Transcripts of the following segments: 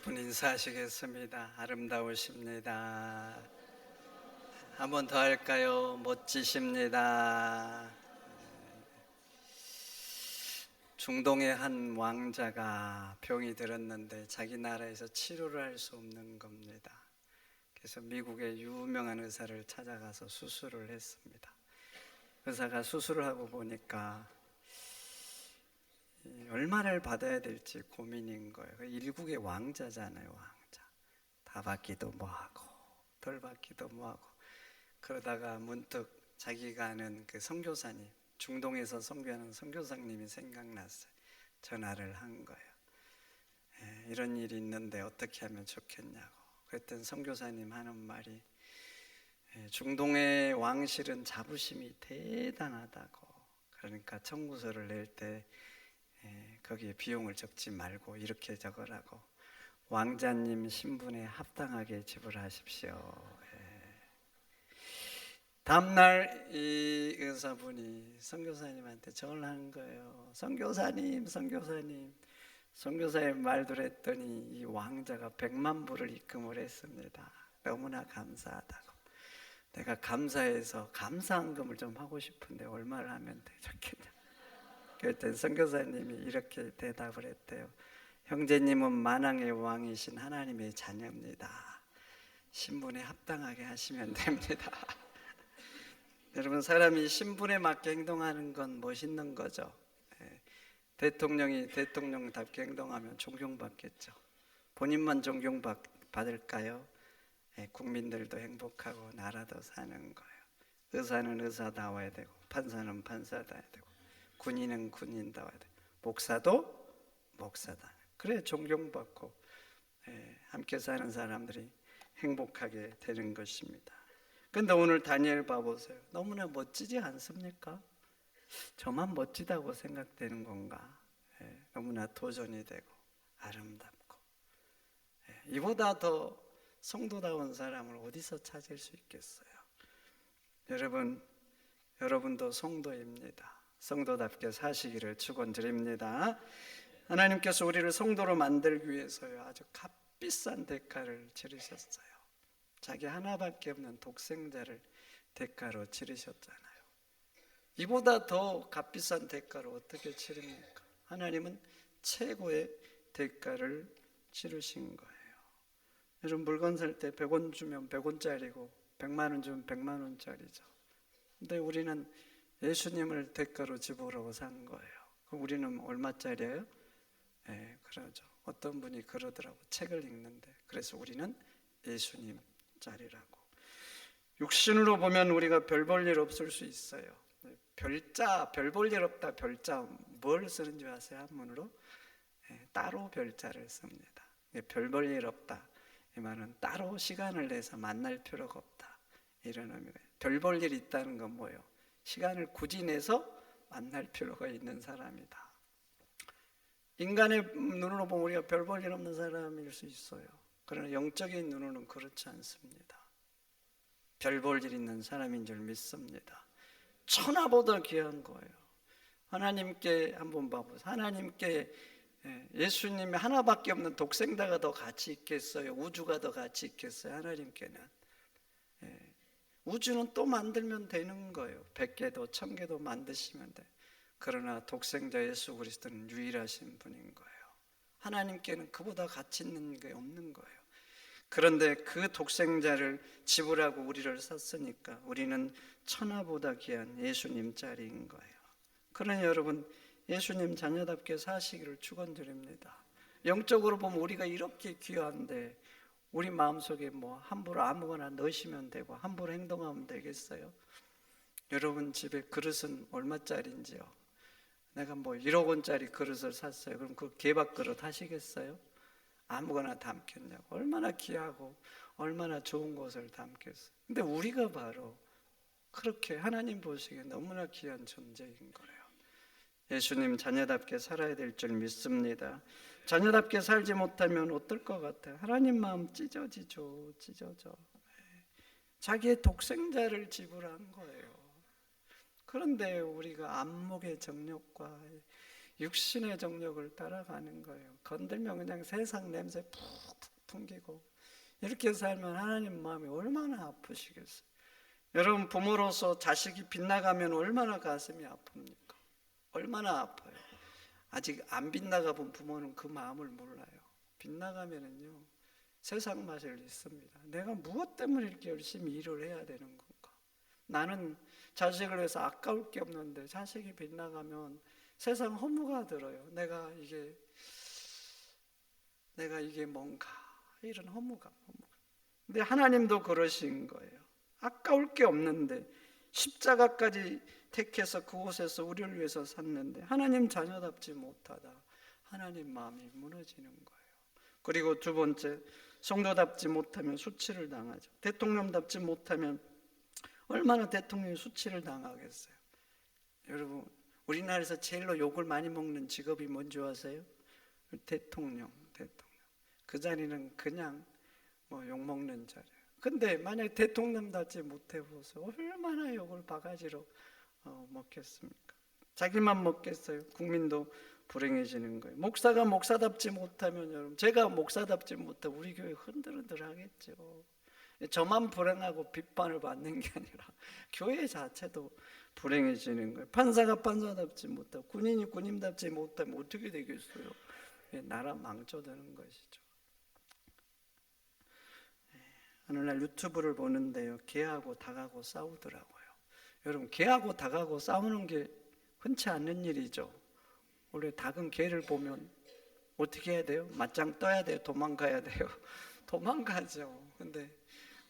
분 인사하시겠습니다. 아름다우십니다. 한 번 더 할까요? 멋지십니다. 중동의 한 왕자가 병이 들었는데 자기 나라에서 치료를 할 수 없는 겁니다. 그래서 미국의 유명한 의사를 찾아가서 수술을 했습니다. 의사가 수술을 하고 보니까 이 얼마를 받아야 될지 고민인 거예요. 그 일국의 왕자잖아요, 왕자. 다 받기도 뭐하고 덜 받기도 뭐하고 그러다가 문득 자기가 아는 그 선교사님 중동에서 선교하는 선교사님이 생각났어요. 전화를 한 거예요. 에, 이런 일이 있는데 어떻게 하면 좋겠냐고. 그랬더니 선교사님 하는 말이 에, 중동의 왕실은 자부심이 대단하다고. 그러니까 청구서를 낼때 예, 거기에 비용을 적지 말고 이렇게 적으라고 왕자님 신분에 합당하게 지불하십시오. 예. 다음날 이 의사분이 선교사님한테 전화를 한 거예요. 선교사님, 선교사님, 선교사의 말들 했더니 이 왕자가 백만 불을 입금을 했습니다. 너무나 감사하다고. 내가 감사해서 감사한금을 좀 하고 싶은데 얼마를 하면 되겠냐? 그랬더니 선교사님이 이렇게 대답을 했대요. 형제님은 만왕의 왕이신 하나님의 자녀입니다. 신분에 합당하게 하시면 됩니다. 여러분 사람이 신분에 맞게 행동하는 건 멋있는 거죠. 예. 대통령이 대통령답게 행동하면 존경받겠죠. 본인만 존경받을까요? 예, 국민들도 행복하고 나라도 사는 거예요. 의사는 의사다워야 되고 판사는 판사다워야 되고 군인은 군인다워야 돼. 목사도 목사다. 그래 존경받고 예, 함께 사는 사람들이 행복하게 되는 것입니다. 근데 오늘 다니엘 봐보세요. 너무나 멋지지 않습니까? 저만 멋지다고 생각되는 건가? 예, 너무나 도전이 되고 아름답고 예, 이보다 더 성도다운 사람을 어디서 찾을 수 있겠어요? 여러분, 여러분도 성도입니다. 성도답게 사시기를 축원드립니다. 하나님께서 우리를 성도로 만들기 위해서요 아주 값비싼 대가를 치르셨어요. 자기 하나밖에 없는 독생자를 대가로 치르셨잖아요. 이보다 더 값비싼 대가를 어떻게 치릅니까? 하나님은 최고의 대가를 치르신 거예요. 여러분 물건 살 때 100원 주면 100원짜리고 100만 원 주면 100만 원짜리죠. 근데 우리는 예수님을 대가로 지불하고 산 거예요. 그럼 우리는 얼마짜리예요? 예, 그러죠. 어떤 분이 그러더라고. 책을 읽는데. 그래서 우리는 예수님 짜리라고. 육신으로 보면 우리가 별 볼 일 없을 수 있어요. 별자, 별 볼 일 없다. 별자 뭘 쓰는지 아세요? 한문으로? 예, 따로 별자를 씁니다. 별볼 일 없다. 이 말은 따로 시간을 내서 만날 필요가 없다. 이런 의미가 별볼 일 있다는 건 뭐예요? 시간을 굳이 내서 만날 필요가 있는 사람이다. 인간의 눈으로 보면 우리가 별 볼 일 없는 사람일 수 있어요. 그러나 영적인 눈으로는 그렇지 않습니다. 별 볼 일 있는 사람인 줄 믿습니다. 천하보다 귀한 거예요. 하나님께 한번 봐보세요. 하나님께 예, 예수님이 하나밖에 없는 독생자가 더 가치 있겠어요? 우주가 더 가치 있겠어요? 하나님께는 우주는 또 만들면 되는 거예요. 백 개도 천 개도 만드시면 돼. 그러나 독생자 예수 그리스도는 유일하신 분인 거예요. 하나님께는 그보다 가치 있는 게 없는 거예요. 그런데 그 독생자를 지불하고 우리를 샀으니까 우리는 천하보다 귀한 예수님 자리인 거예요. 그러니 여러분 예수님 자녀답게 사시기를 축원드립니다. 영적으로 보면 우리가 이렇게 귀한데 우리 마음속에 뭐 함부로 아무거나 넣으시면 되고 함부로 행동하면 되겠어요? 여러분 집에 그릇은 얼마짜리인지요? 내가 뭐 1억 원짜리 그릇을 샀어요. 그럼 그 개밥 그릇 하시겠어요? 아무거나 담겠냐고. 얼마나 귀하고 얼마나 좋은 것을 담겠어요. 근데 우리가 바로 그렇게 하나님 보시기에 너무나 귀한 존재인 거예요. 예수님 자녀답게 살아야 될 줄 믿습니다. 자녀답게 살지 못하면 어떨 것 같아요? 하나님 마음 찢어지죠, 찢어져. 네. 자기의 독생자를 지불한 거예요. 그런데 우리가 안목의 정력과 육신의 정력을 따라가는 거예요. 건들면 그냥 세상 냄새 푹푹 풍기고 이렇게 살면 하나님 마음이 얼마나 아프시겠어요. 여러분 부모로서 자식이 빗나가면 얼마나 가슴이 아픕니까? 얼마나 아파요. 아직 안 빗나가 본 부모는 그 마음을 몰라요. 빗나가면은요 세상 맛을 있습니다. 내가 무엇 때문에 이렇게 열심히 일을 해야 되는 건가? 나는 자식을 위해서 아까울 게 없는데 자식이 빗나가면 세상 허무가 들어요. 내가 이게 내가 이게 뭔가 이런 허무감, 허무감. 근데 하나님도 그러신 거예요. 아까울 게 없는데 십자가까지 택해서 그곳에서 우리를 위해서 샀는데 하나님 자녀답지 못하다. 하나님 마음이 무너지는 거예요. 그리고 두 번째 성도답지 못하면 수치를 당하죠. 대통령답지 못하면 얼마나 대통령이 수치를 당하겠어요. 여러분 우리나라에서 제일로 욕을 많이 먹는 직업이 뭔지 아세요? 대통령, 대통령. 그 자리는 그냥 뭐 욕 먹는 자리예요. 근데 만약 대통령답지 못해 보세요. 얼마나 욕을 바가지로 어, 먹겠습니까? 자기만 먹겠어요. 국민도 불행해지는 거예요. 목사가 목사답지 못하면 여러분, 제가 목사답지 못하면 우리 교회 흔들흔들 하겠죠. 저만 불행하고 비판을 받는 게 아니라 교회 자체도 불행해지는 거예요. 판사가 판사답지 못하고 군인이 군인답지 못하면 어떻게 되겠어요? 예, 나라 망쳐드는 것이죠. 예, 어느 날 유튜브를 보는데요. 개하고 닭하고 싸우더라고요. 여러분 개하고 닭하고 싸우는 게 흔치 않는 일이죠. 원래 닭은 개를 보면 어떻게 해야 돼요? 맞짱 떠야 돼요? 도망가야 돼요? 도망가죠. 근데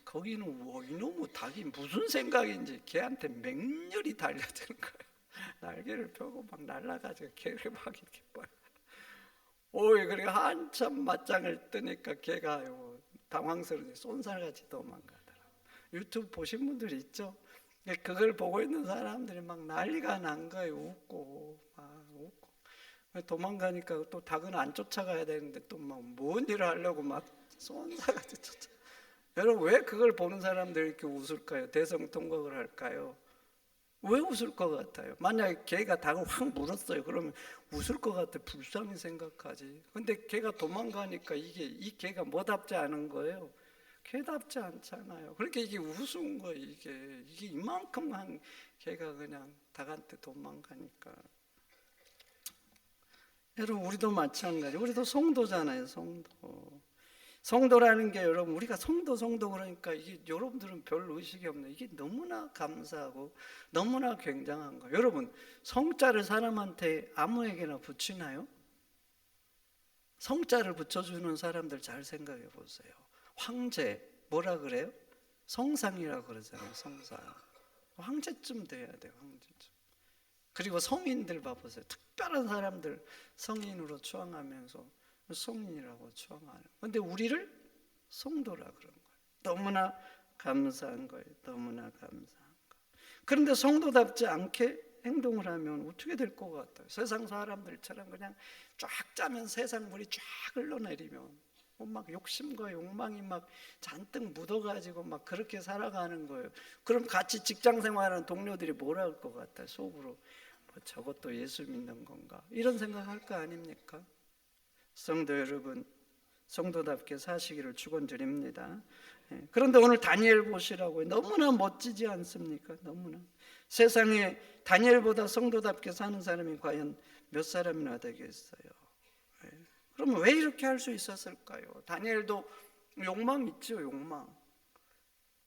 거기는 와, 이놈의 닭이 무슨 생각인지 개한테 맹렬히 달려드는 거예요. 날개를 펴고 막 날아가지고 개를 막 이렇게 봐요. 오이 그리고 한참 맞짱을 뜨니까 개가 요 당황스러운지 쏜살같이 도망가더라고. 유튜브 보신 분들 있죠? 그걸 보고 있는 사람들이 막 난리가 난 거예요. 웃고 막 웃고 도망가니까 또 닭은 안 쫓아가야 되는데 또 막 뭔 일을 하려고 막 쏜살같이 쫓아. 여러분 왜 그걸 보는 사람들이 이렇게 웃을까요? 대성통곡을 할까요? 왜 웃을 것 같아요? 만약에 개가 닭을 확 물었어요. 그러면 웃을 것 같아. 불쌍히 생각하지. 근데 개가 도망가니까 이게 이 개가 뭐답지 않은 거예요. 개답지 않잖아요. 그렇게 이게 우스운 거예요. 이게 이게 이만큼 한 개가 그냥 닭한테 도망가니까. 여러분 우리도 마찬가지. 우리도 성도잖아요. 성도. 성도라는 게 여러분 우리가 성도 성도 그러니까 이게 여러분들은 별 의식이 없네. 이게 너무나 감사하고 너무나 굉장한 거. 여러분 성자를 사람한테 아무에게나 붙이나요? 성자를 붙여주는 사람들 잘 생각해 보세요. 황제 뭐라 그래요? 성상이라 그러잖아요. 성상. 황제쯤 돼야 돼요. 황제쯤. 그리고 성인들 봐보세요. 특별한 사람들 성인으로 추앙하면서 성인이라고 추앙하는. 근데 우리를 성도라 그런 거예요. 너무나 감사한 거예요. 너무나 감사한 거. 그런데 성도답지 않게 행동을 하면 어떻게 될 것 같아요? 세상 사람들처럼 그냥 쫙 짜면 세상 물이 쫙 흘러내리면 뭐 막 욕심과 욕망이 막 잔뜩 묻어가지고 막 그렇게 살아가는 거예요. 그럼 같이 직장 생활하는 동료들이 뭐라 할 것 같아요? 속으로 뭐 저것도 예수 믿는 건가? 이런 생각할 거 아닙니까? 성도 여러분, 성도답게 사시기를 축원드립니다. 예, 그런데 오늘 다니엘 보시라고요. 너무나 멋지지 않습니까? 너무나 세상에 다니엘보다 성도답게 사는 사람이 과연 몇 사람이나 되겠어요? 예, 그러면 왜 이렇게 할 수 있었을까요? 다니엘도 욕망 있죠, 욕망,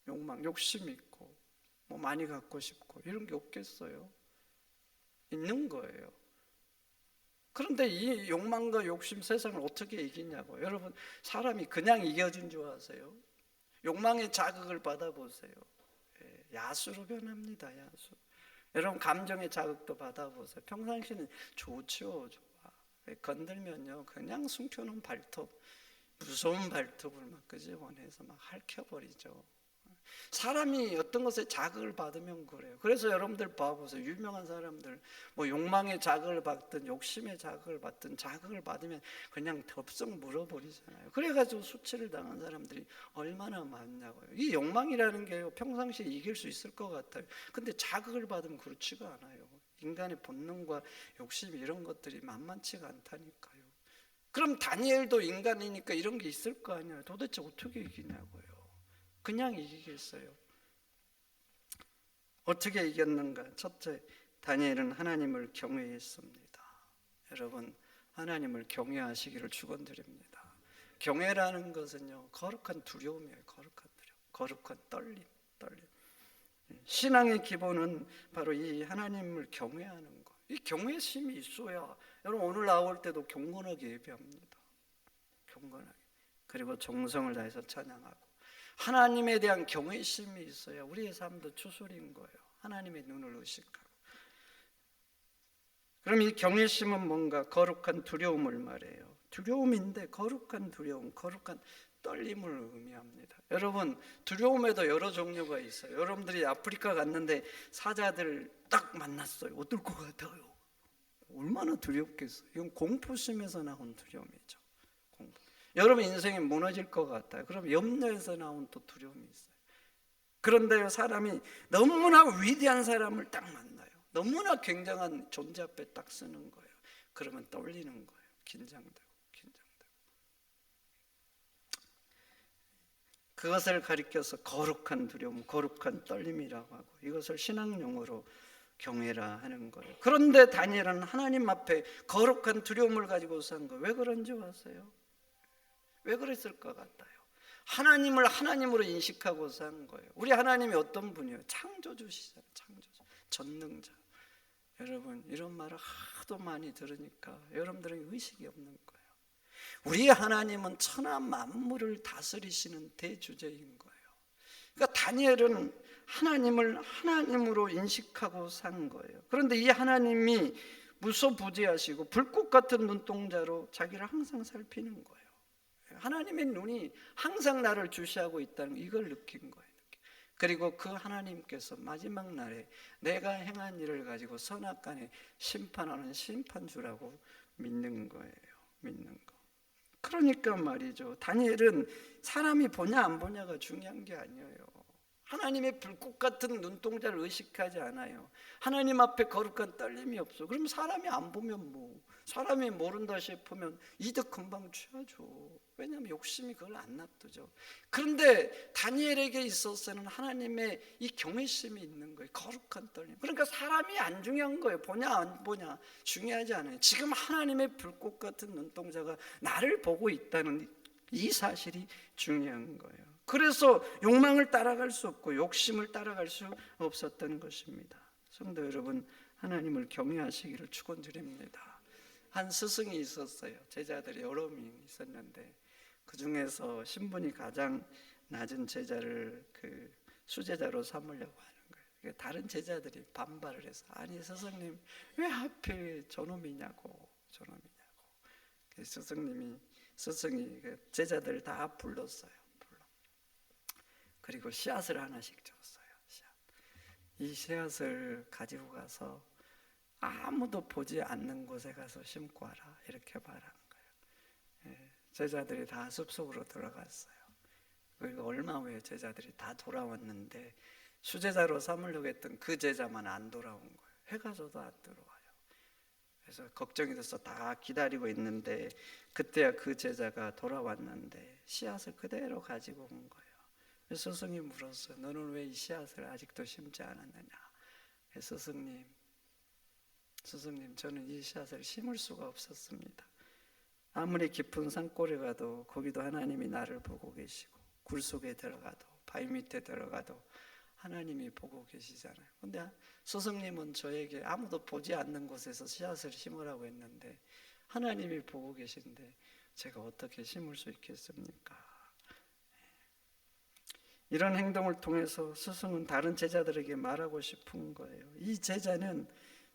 욕망, 욕심 있고 뭐 많이 갖고 싶고 이런 게 없겠어요? 있는 거예요. 그런데 이 욕망과 욕심 세상을 어떻게 이기냐고. 여러분, 사람이 그냥 이겨진 줄 아세요? 욕망의 자극을 받아보세요. 예, 야수로 변합니다, 야수. 여러분, 감정의 자극도 받아보세요. 평상시는 좋죠, 건들면요, 그냥 숨겨놓은 발톱, 무서운 발톱을 막 끄집어내서 막 핥혀버리죠. 사람이 어떤 것에 자극을 받으면 그래요. 그래서 여러분들 봐보세요. 유명한 사람들, 뭐 욕망의 자극을 받든 욕심의 자극을 받든 자극을 받으면 그냥 덥석 물어버리잖아요. 그래가지고 수치를 당한 사람들이 얼마나 많냐고요. 이 욕망이라는 게요, 평상시에 이길 수 있을 것 같아요. 근데 자극을 받으면 그렇지가 않아요. 인간의 본능과 욕심 이런 것들이 만만치가 않다니까요. 그럼 다니엘도 인간이니까 이런 게 있을 거 아니에요. 도대체 어떻게 이기냐고요. 그냥 이기겠어요. 어떻게 이겼는가? 첫째, 다니엘은 하나님을 경외했습니다. 여러분, 하나님을 경외하시기를 축원드립니다. 경외라는 것은요, 거룩한 두려움이에요. 거룩한 두려움, 거룩한 떨림, 떨림. 신앙의 기본은 바로 이 하나님을 경외하는 것. 이 경외 심이 있어야 여러분 오늘 나올 때도 경건하게 예배합니다. 경건하게. 그리고 정성을 다해서 찬양하고 하나님에 대한 경외심이 있어야 우리의 삶도 추스린 거예요. 하나님의 눈을 의식하고. 그럼 이 경외심은 뭔가 거룩한 두려움을 말해요. 두려움인데 거룩한 두려움, 거룩한 떨림을 의미합니다. 여러분 두려움에도 여러 종류가 있어요. 여러분들이 아프리카 갔는데 사자들 딱 만났어요. 어떨 것 같아요? 얼마나 두렵겠어요. 이건 공포심에서 나온 두려움이죠. 공포. 여러분 인생이 무너질 것 같아요. 그럼 염려에서 나온 또 두려움이 있어요. 그런데 사람이 너무나 위대한 사람을 딱 만나요. 너무나 굉장한 존재 앞에 딱 쓰는 거예요. 그러면 떨리는 거예요. 긴장되고 긴장되고. 그것을 가리켜서 거룩한 두려움, 거룩한 떨림이라고 하고 이것을 신앙 용어로 경외라 하는 거예요. 그런데 다니엘은 하나님 앞에 거룩한 두려움을 가지고 산 거예요. 왜 그런지 아세요? 왜 그랬을 것 같아요? 하나님을 하나님으로 인식하고 산 거예요. 우리 하나님이 어떤 분이에요? 창조주시잖아요. 창조주, 전능자. 여러분 이런 말을 하도 많이 들으니까 여러분들은 의식이 없는 거예요. 우리 하나님은 천하 만물을 다스리시는 대주제인 거예요. 그러니까 다니엘은 하나님을 하나님으로 인식하고 산 거예요. 그런데 이 하나님이 무소부지하시고 불꽃 같은 눈동자로 자기를 항상 살피는 거예요. 하나님의 눈이 항상 나를 주시하고 있다는 이걸 느낀 거예요. 그리고 그 하나님께서 마지막 날에 내가 행한 일을 가지고 선악간에 심판하는 심판주라고 믿는 거예요. 믿는 거. 그러니까 말이죠. 다니엘은 사람이 보냐 안 보냐가 중요한 게 아니에요. 하나님의 불꽃 같은 눈동자를 의식하지 않아요. 하나님 앞에 거룩한 떨림이 없어. 그럼 사람이 안 보면 뭐 사람이 모른다 싶으면 이득 금방 취하죠. 왜냐하면 욕심이 그걸 안 놔두죠. 그런데 다니엘에게 있어서는 하나님의 이 경외심이 있는 거예요. 거룩한 떨림. 그러니까 사람이 안 중요한 거예요. 보냐 안 보냐 중요하지 않아요. 지금 하나님의 불꽃 같은 눈동자가 나를 보고 있다는 이 사실이 중요한 거예요. 그래서 욕망을 따라갈 수 없고 욕심을 따라갈 수 없었던 것입니다. 성도 여러분, 하나님을 경외하시기를 축원드립니다. 한 스승이 있었어요. 제자들이 여러 명 있었는데 그 중에서 신분이 가장 낮은 제자를 그 수제자로 삼으려고 하는 거예요. 다른 제자들이 반발을 해서 아니 스승님 왜 하필 저놈이냐고 저놈이냐고. 스승님이 스승이 그 제자들 다 불렀어요. 그리고 씨앗을 하나씩 줬어요. 씨앗. 이 씨앗을 가지고 가서 아무도 보지 않는 곳에 가서 심고 하라 이렇게 말한 거예요. 예, 제자들이 다 숲속으로 들어갔어요. 그리고 얼마 후에 제자들이 다 돌아왔는데 수제자로 삼으려고 했던 그 제자만 안 돌아온 거예요. 해가 져도 안 들어와요. 그래서 걱정이 돼서 다 기다리고 있는데 그때야 그 제자가 돌아왔는데 씨앗을 그대로 가지고 온 거예요. 스승이 물었어요. 너는 왜 이 씨앗을 아직도 심지 않았느냐? 스승님, 스승님, 저는 이 씨앗을 심을 수가 없었습니다. 아무리 깊은 산골에 가도 거기도 하나님이 나를 보고 계시고 굴 속에 들어가도 바위 밑에 들어가도 하나님이 보고 계시잖아요. 근데 스승님은 저에게 아무도 보지 않는 곳에서 씨앗을 심으라고 했는데 하나님이 보고 계신데 제가 어떻게 심을 수 있겠습니까? 이런 행동을 통해서 스승은 다른 제자들에게 말하고 싶은 거예요. 이 제자는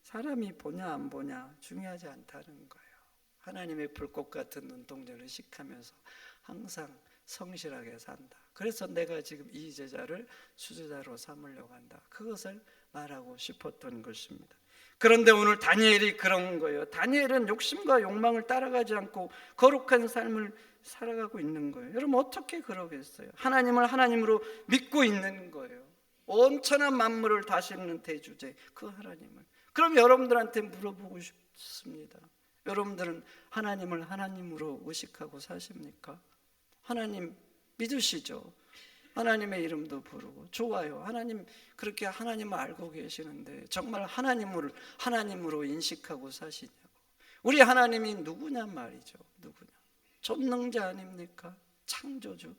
사람이 보냐 안 보냐 중요하지 않다는 거예요. 하나님의 불꽃 같은 눈동자를 식하면서 항상 성실하게 산다. 그래서 내가 지금 이 제자를 수제자로 삼으려고 한다. 그것을 말하고 싶었던 것입니다. 그런데 오늘 다니엘이 그런 거예요. 다니엘은 욕심과 욕망을 따라가지 않고 거룩한 삶을 살아가고 있는 거예요. 여러분 어떻게 그러겠어요? 하나님을 하나님으로 믿고 있는 거예요. 온천한 만물을 다스리는 대주제 그 하나님을 그럼 여러분들한테 물어보고 싶습니다. 여러분들은 하나님을 하나님으로 의식하고 사십니까? 하나님 믿으시죠? 하나님의 이름도 부르고 좋아요. 하나님 그렇게 하나님을 알고 계시는데 정말 하나님을 하나님으로 인식하고 사시냐고. 우리 하나님이 누구냐 말이죠. 누구냐? 전능자 아닙니까? 창조주.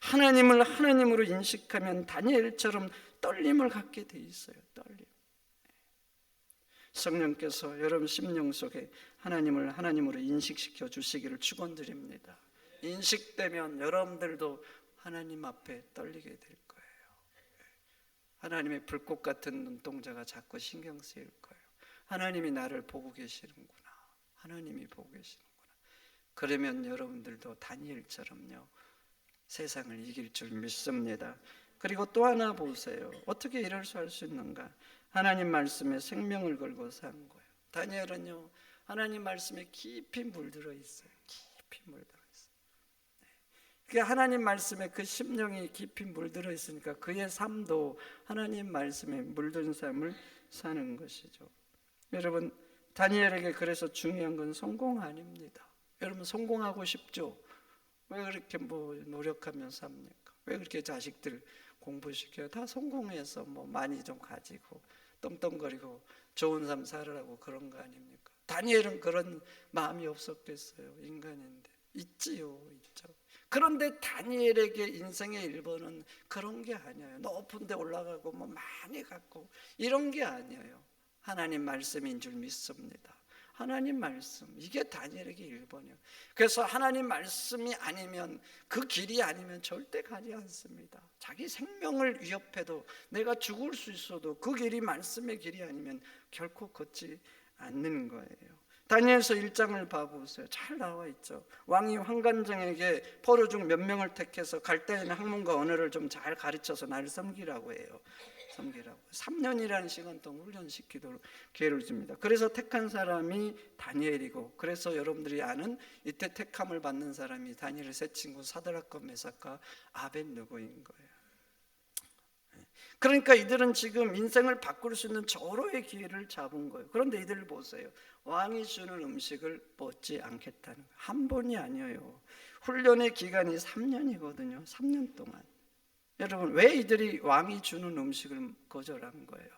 하나님을 하나님으로 인식하면 다니엘처럼 떨림을 갖게 돼 있어요. 떨림. 성령께서 여러분 심령 속에 하나님을 하나님으로 인식시켜 주시기를 축원드립니다. 인식되면 여러분들도 하나님 앞에 떨리게 될 거예요. 하나님의 불꽃 같은 눈동자가 자꾸 신경 쓰일 거예요. 하나님이 나를 보고 계시는구나. 하나님이 보고 계시는구나. 그러면 여러분들도 다니엘처럼요. 세상을 이길 줄 믿습니다. 그리고 또 하나 보세요. 어떻게 이럴 수 할 수 있는가? 하나님 말씀에 생명을 걸고 산 거예요. 다니엘은요. 하나님 말씀에 깊이 물들어 있어요. 깊이 물들어 있어요. 그 하나님 말씀에 그 심령이 깊이 물들어 있으니까 그의 삶도 하나님 말씀에 물든 삶을 사는 것이죠. 여러분 다니엘에게 그래서 중요한 건 성공 아닙니다. 여러분 성공하고 싶죠? 왜 그렇게 뭐 노력하면 삽니까? 왜 그렇게 자식들 공부시켜요? 다 성공해서 뭐 많이 좀 가지고 떵떵거리고 좋은 삶 살으라고 그런 거 아닙니까? 다니엘은 그런 마음이 없었겠어요. 인간인데 있지요, 있죠. 그런데 다니엘에게 인생의 일본은 그런 게 아니에요. 높은 데 올라가고 뭐 많이 갖고 이런 게 아니에요. 하나님 말씀인 줄 믿습니다. 하나님 말씀 이게 다니엘에게 1번이에요. 그래서 하나님 말씀이 아니면 그 길이 아니면 절대 가지 않습니다. 자기 생명을 위협해도 내가 죽을 수 있어도 그 길이 말씀의 길이 아니면 결코 걷지 않는 거예요. 다니엘서 1장을 봐보세요. 잘 나와 있죠. 왕이 황관장에게 포로 중 몇 명을 택해서 갈대인 학문과 언어를 좀 잘 가르쳐서 나를 섬기라고 해요. 섬기라고. 3년이라는 시간 동안 훈련시키도록 기회를 줍니다. 그래서 택한 사람이 다니엘이고 그래서 여러분들이 아는 이때 택함을 받는 사람이 다니엘의 세 친구 사드락과 메삭과 아벤누고인 거예요. 그러니까 이들은 지금 인생을 바꿀 수 있는 절호의 기회를 잡은 거예요. 그런데 이들을 보세요. 왕이 주는 음식을 먹지 않겠다는 거예요. 한 번이 아니에요. 훈련의 기간이 3년이거든요. 3년 동안. 여러분 왜 이들이 왕이 주는 음식을 거절한 거예요?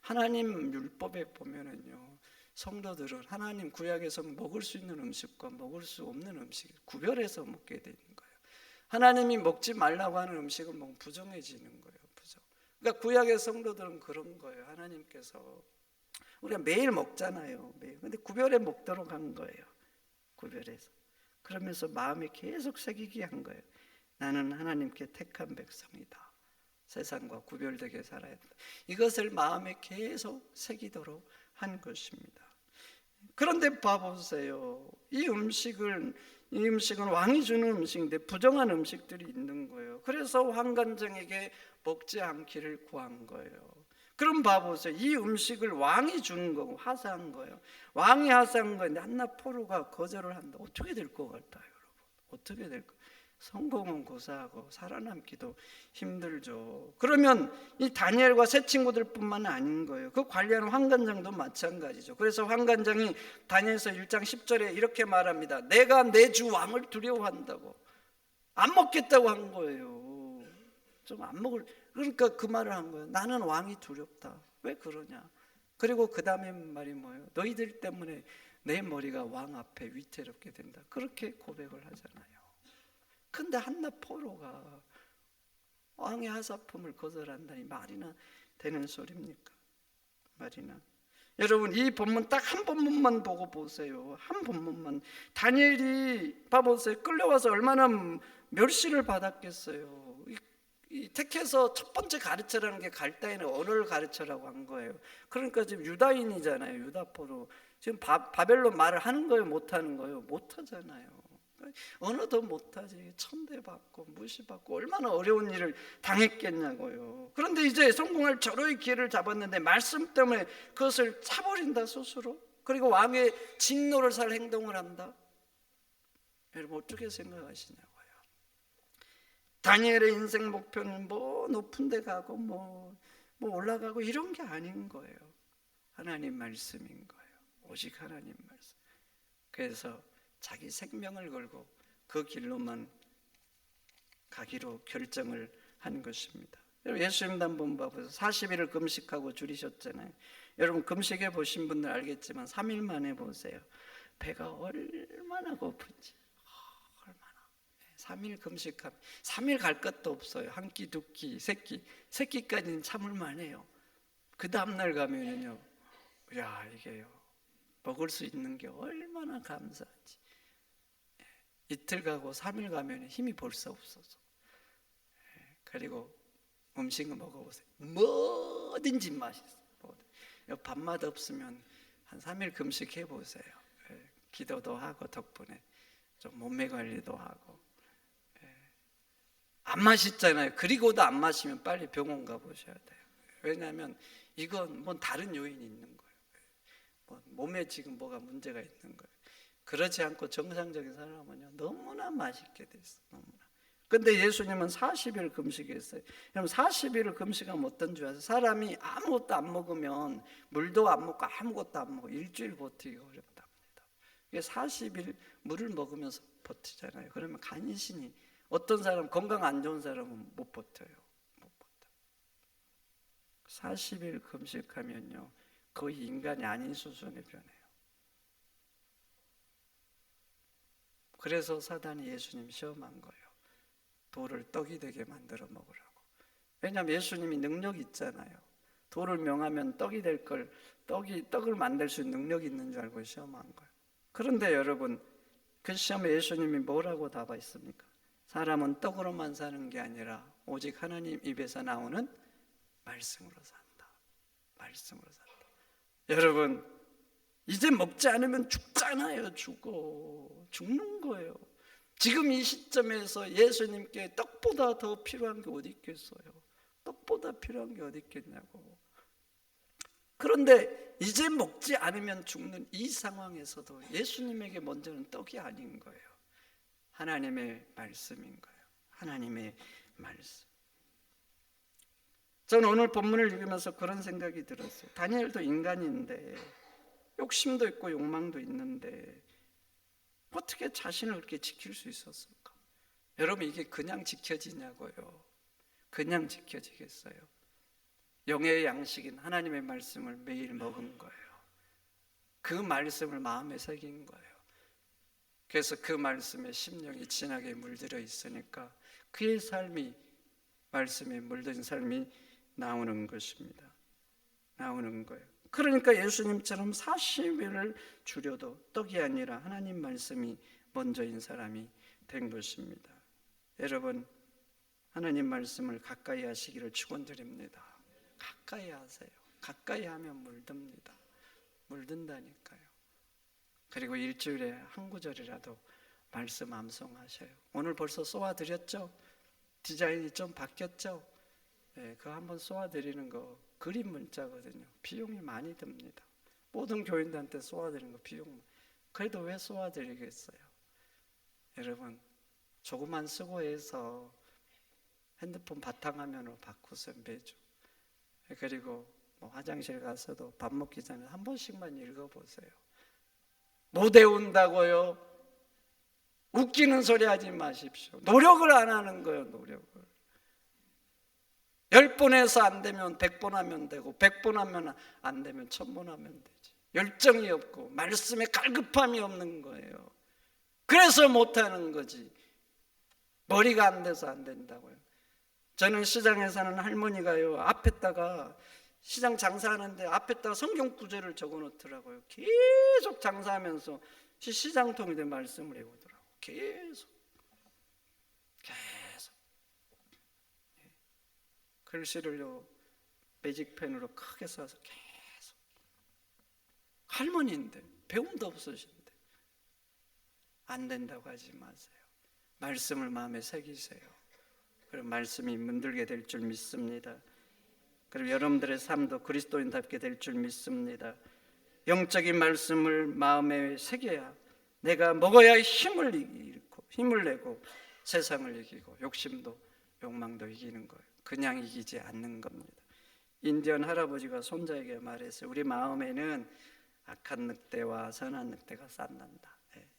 하나님 율법에 보면은요. 성도들은 하나님 구약에서 먹을 수 있는 음식과 먹을 수 없는 음식 구별해서 먹게 되는 거예요. 하나님이 먹지 말라고 하는 음식은 먹 부정해지는 거예요. 부정. 그러니까 구약의 성도들은 그런 거예요. 하나님께서 우리가 매일 먹잖아요. 매일. 근데 구별해 먹도록 한 거예요. 구별해서. 그러면서 마음에 계속 새기게 한 거예요. 나는 하나님께 택한 백성이다. 세상과 구별되게 살아야 된다. 이것을 마음에 계속 새기도록 한 것입니다. 그런데 봐보세요. 이 음식을 이 음식은 왕이 주는 음식인데 부정한 음식들이 있는 거예요. 그래서 황관장에게 먹지 않기를 구한 거예요. 그럼 봐보세요. 이 음식을 왕이 주는 거고 하사한 거예요. 왕이 하사한 건데 한나 포로가 거절을 한다. 어떻게 될 것 같아요, 여러분? 어떻게 될까? 성공은 고사하고 살아남기도 힘들죠. 그러면 이 다니엘과 새 친구들뿐만 아닌 거예요. 그 관리하는 황관장도 마찬가지죠. 그래서 황관장이 다니엘서 1장 10절에 이렇게 말합니다. 내가 내 주 왕을 두려워한다고 안 먹겠다고 한 거예요. 좀 안 먹을 그러니까 그 말을 한 거예요. 나는 왕이 두렵다. 왜 그러냐? 그리고 그 다음에 말이 뭐예요? 너희들 때문에 내 머리가 왕 앞에 위태롭게 된다. 그렇게 고백을 하잖아요. 근데 한나 포로가 왕의 하사품을 거절한다니 말이나 되는 소리입니까? 말이나. 여러분 이 본문 딱 한 본문만 보고 보세요. 한 본문만. 다니엘이 봐보세요. 끌려와서 얼마나 멸시를 받았겠어요. 이, 이 택해서 첫 번째 가르쳐라는 게 갈다인의 언어를 가르쳐라고 한 거예요. 그러니까 지금 유다인이잖아요. 유다포로. 지금 바, 바벨론 말을 하는 거예요, 못 하는 거예요? 못 하잖아요. 언어도 못하지. 천대받고 무시받고 얼마나 어려운 일을 당했겠냐고요. 그런데 이제 성공할 절호의 기회를 잡았는데 말씀 때문에 그것을 차버린다 스스로? 그리고 왕의 직노를 살 행동을 한다? 여러분 어떻게 생각하시냐고요. 다니엘의 인생 목표는 뭐 높은 데 가고 뭐, 뭐 올라가고 이런 게 아닌 거예요. 하나님 말씀인 거예요. 오직 하나님 말씀. 그래서 자기 생명을 걸고 그 길로만 가기로 결정을 한 것입니다. 예수님도 한번 봐보세요. 40일을 금식하고 줄이셨잖아요. 여러분 금식해 보신 분들 알겠지만 3일 만에 보세요. 배가 얼마나 고픈지. 아, 얼마나. 3일 금식하면 3일 갈 것도 없어요. 한 끼, 두 끼, 세 끼. 세 끼까지는 참을 만해요. 그 다음 날 가면은요. 야, 이게요. 먹을 수 있는 게 얼마나 감사하지. 예, 이틀 가고 3일 가면 힘이 벌써 없어서. 예, 그리고 음식을 먹어보세요. 뭐든지 맛있어. 뭐든. 밥맛 없으면 한 3일 금식 해 보세요. 예, 기도도 하고 덕분에 좀 몸매 관리도 하고. 예. 안 맛있잖아요. 그리고도 안 마시면 빨리 병원 가보셔야 돼요. 왜냐하면 이건 뭐 다른 요인이 있는 거예요. 뭐 몸에 지금 뭐가 문제가 있는 거예요. 그렇지 않고 정상적인 사람은요 너무나 맛있게 됐어. 너무나. 근데 예수님은 40일 금식했어요. 그럼 40일을 금식하면 어떤 줄 아세요? 사람이 아무것도 안 먹으면 물도 안 먹고 아무것도 안 먹고 일주일 버티기 어렵답니다. 이게 40일 물을 먹으면서 버티잖아요. 그러면 간신히 어떤 사람 건강 안 좋은 사람은 못 버텨요. 못 버텨. 40일 금식하면요. 거의 인간이 아닌 수준에 변해요. 그래서 사단이 예수님 시험한 거예요. 돌을 떡이 되게 만들어 먹으라고. 왜냐하면 예수님이 능력 있잖아요. 돌을 명하면 떡이 될 걸 떡이 떡을 만들 수 있는 능력이 있는 줄 알고 시험한 거예요. 그런데 여러분 그 시험에 예수님이 뭐라고 답하셨습니까? 사람은 떡으로만 사는 게 아니라 오직 하나님 입에서 나오는 말씀으로 산다. 말씀으로 산다. 여러분 이제 먹지 않으면 죽잖아요. 죽어. 죽는 거예요. 지금 이 시점에서 예수님께 떡보다 더 필요한 게 어디 있겠어요? 떡보다 필요한 게 어디 있겠냐고. 그런데 이제 먹지 않으면 죽는 이 상황에서도 예수님에게 먼저는 떡이 아닌 거예요. 하나님의 말씀인 거예요. 하나님의 말씀. 저는 오늘 본문을 읽으면서 그런 생각이 들었어요. 다니엘도 인간인데 욕심도 있고 욕망도 있는데 어떻게 자신을 그렇게 지킬 수 있었을까? 여러분 이게 그냥 지켜지냐고요. 그냥 지켜지겠어요. 영의 양식인 하나님의 말씀을 매일 먹은 거예요. 그 말씀을 마음에 새긴 거예요. 그래서 그 말씀에 심령이 진하게 물들어 있으니까 그의 삶이 말씀에 물든 삶이 나오는 것입니다. 나오는 거예요. 그러니까 예수님처럼 40일을 줄여도 떡이 아니라 하나님 말씀이 먼저인 사람이 된 것입니다. 여러분 하나님 말씀을 가까이 하시기를 축원드립니다. 가까이 하세요. 가까이 하면 물듭니다. 물든다니까요. 그리고 일주일에 한 구절이라도 말씀 암송하셔요. 오늘 벌써 쏘아 드렸죠? 디자인이 좀 바뀌었죠? 네, 그거 한번 쏘아 드리는 거 그림 문자거든요. 비용이 많이 듭니다. 모든 교인들한테 쏘아드리는 거 비용. 그래도 왜 쏘아드리겠어요? 여러분, 조금만 수고해서 핸드폰 바탕화면으로 바꾸세요 매주. 그리고 뭐 화장실 가서도 밥 먹기 전에 한 번씩만 읽어보세요. 못 외운다고요? 웃기는 소리 하지 마십시오. 노력을 안 하는 거예요, 노력을. 열번 해서 안 되면 백번 하면 되고 백번 하면 안 되면 천번 하면 되지. 열정이 없고 말씀에 갈급함이 없는 거예요. 그래서 못 하는 거지. 머리가 안 돼서 안 된다고요. 저는 시장에 사는 할머니가요 앞에다가 시장 장사하는데 앞에다가 성경 구절을 적어 놓더라고요. 계속 장사하면서 시장통에 대한 말씀을. 계속, 계속. 글씨를요 매직펜으로 크게 써서 계속 할머니인데 배움도 없으신데 안 된다고 하지 마세요. 말씀을 마음에 새기세요. 그럼 말씀이 문들게 될 줄 믿습니다. 그리고 여러분들의 삶도 그리스도인답게 될 줄 믿습니다. 영적인 말씀을 마음에 새겨야 내가 먹어야 힘을 잃고 힘을 내고 세상을 이기고 욕심도 욕망도 이기는 거예요. 그냥 이기지 않는 겁니다. 인디언 할아버지가 손자에게 말했어요. 우리 마음에는 악한 늑대와 선한 늑대가 싸난다.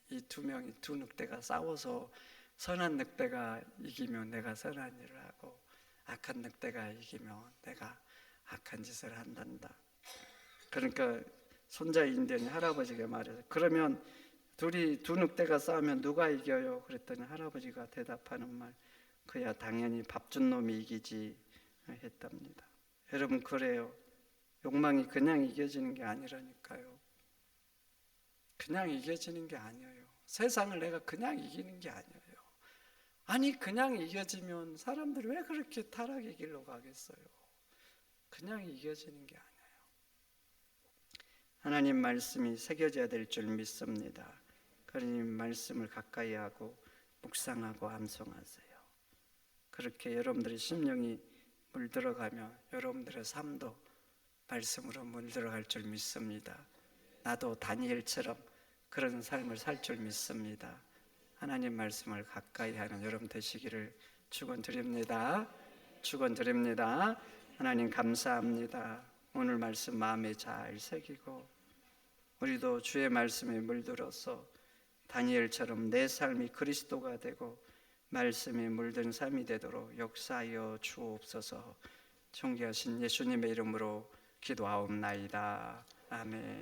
이 두 명이 두 늑대가 싸워서 선한 늑대가 이기면 내가 선한 일을 하고 악한 늑대가 이기면 내가 악한 짓을 한단다. 그러니까 손자 인디언이 할아버지가 말해서 그러면 둘이 두 늑대가 싸우면 누가 이겨요? 그랬더니 할아버지가 대답하는 말 그야 당연히 밥 준 놈이 이기지 했답니다. 여러분 그래요. 욕망이 그냥 이겨지는 게 아니라니까요. 그냥 이겨지는 게 아니에요. 세상을 내가 그냥 이기는 게 아니에요. 아니 그냥 이겨지면 사람들이 왜 그렇게 타락의 길로 가겠어요? 그냥 이겨지는 게 아니에요. 하나님 말씀이 새겨져야 될 줄 믿습니다. 그러니 말씀을 가까이 하고 묵상하고 암송하세요. 그렇게 여러분들의 심령이 물들어가며 여러분들의 삶도 말씀으로 물들어갈 줄 믿습니다. 나도 다니엘처럼 그런 삶을 살 줄 믿습니다. 하나님 말씀을 가까이 하는 여러분 되시기를 축원드립니다. 축원드립니다. 하나님 감사합니다. 오늘 말씀 마음에 잘 새기고 우리도 주의 말씀에 물들어서 다니엘처럼 내 삶이 그리스도가 되고 말씀에 물든 삶이 되도록 역사하여 주옵소서. 존귀하신 예수님의 이름으로 기도하옵나이다. 아멘.